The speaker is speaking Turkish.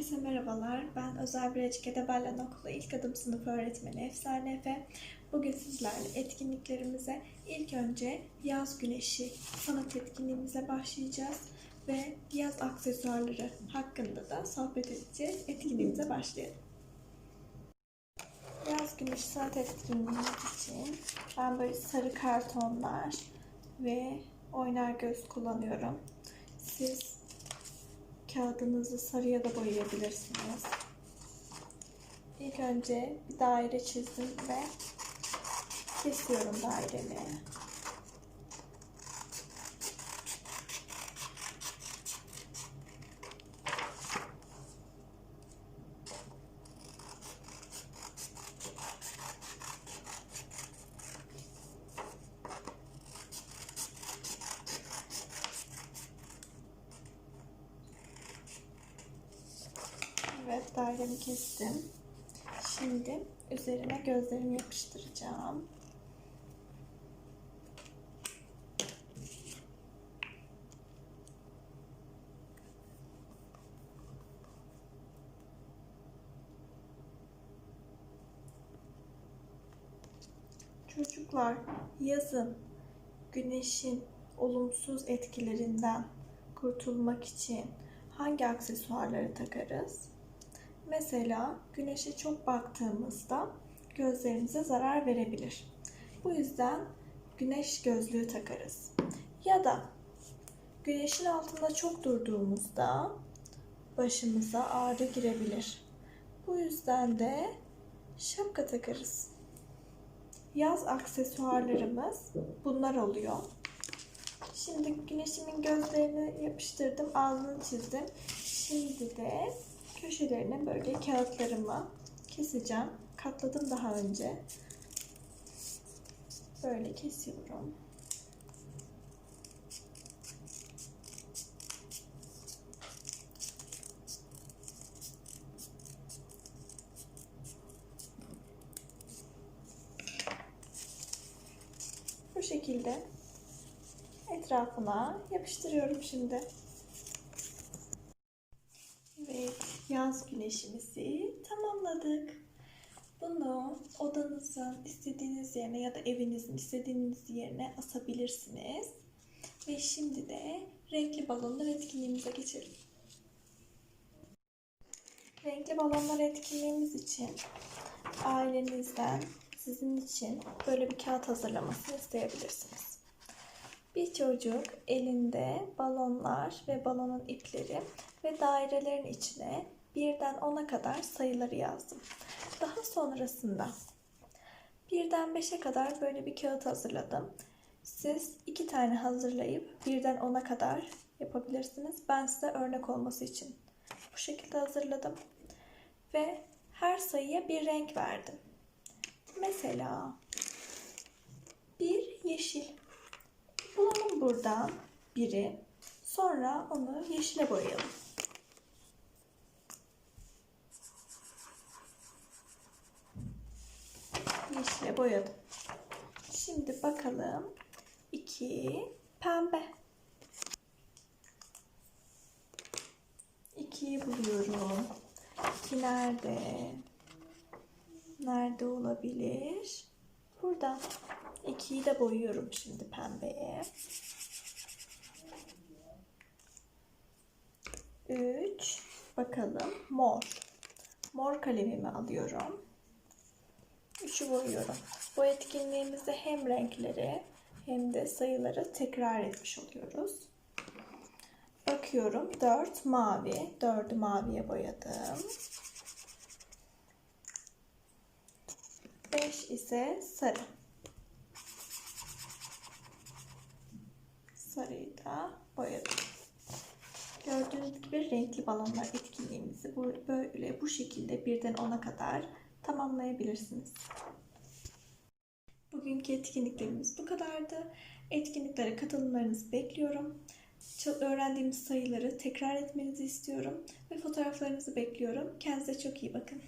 Herkese merhabalar. Ben Özel Birecik Edeberlen Okulu İlk Adım Sınıf Öğretmeni Efsane Efe. Bugün sizlerle etkinliklerimize ilk önce yaz güneşi sanat etkinliğimize başlayacağız ve yaz aksesuarları hakkında da sohbet edeceğiz. Etkinliğimize başlayalım. Yaz güneşi sanat etkinliğimiz için ben böyle sarı kartonlar ve oynar göz kullanıyorum. Siz kağıdınızı sarıya da boyayabilirsiniz. İlk önce bir daire çizdim ve kesiyorum dairemi. Dairemi kestim. Şimdi üzerine gözlerimi yapıştıracağım. Çocuklar yazın güneşin olumsuz etkilerinden kurtulmak için hangi aksesuarları takarız? Mesela güneşe çok baktığımızda gözlerimize zarar verebilir. Bu yüzden güneş gözlüğü takarız. Ya da güneşin altında çok durduğumuzda başımıza ağrı girebilir. Bu yüzden de şapka takarız. Yaz aksesuarlarımız bunlar oluyor. Şimdi güneşimin gözlerini yapıştırdım, ağzını çizdim. Şimdi de köşelerine böyle kağıtlarımı keseceğim. Katladım daha önce. Böyle kesiyorum. Bu şekilde etrafına yapıştırıyorum şimdi. Yaz güneşimizi tamamladık. Bunu odanızın istediğiniz yerine ya da evinizin istediğiniz yerine asabilirsiniz. Ve şimdi de renkli balonlar etkinliğimize geçelim. Renkli balonlar etkinliğimiz için ailenizden sizin için böyle bir kağıt hazırlamasını isteyebilirsiniz. Bir çocuk elinde balonlar ve balonun ipleri ve dairelerin içine birden 10'a kadar sayıları yazdım. Daha sonrasında birden 5'e kadar böyle bir kağıt hazırladım. Siz iki tane hazırlayıp birden 10'a kadar yapabilirsiniz. Ben size örnek olması için bu şekilde hazırladım. Ve her sayıya bir renk verdim. Mesela bir yeşil. Bulalım buradan biri. Sonra onu yeşile boyayalım. Yeşile boyadım. Şimdi bakalım. İki pembe. İkiyi buluyorum. İki nerede? Nerede olabilir? Burada. İkiyi de boyuyorum şimdi pembeye. Üç. Bakalım. Mor. Mor kalemimi alıyorum. Üçü boyuyorum. Bu etkinliğimizde hem renkleri hem de sayıları tekrar etmiş oluyoruz. Bakıyorum. Dört mavi. Dördü maviye boyadım. 5 ise sarı. Sarıyı da boyadım. Gördüğünüz gibi renkli balonlar etkinliğimizi böyle bu şekilde birden 10'a kadar tamamlayabilirsiniz. Bugünkü etkinliklerimiz bu kadardı. Etkinliklere katılımlarınızı bekliyorum. Öğrendiğimiz sayıları tekrar etmenizi istiyorum ve fotoğraflarınızı bekliyorum. Kendinize çok iyi bakın.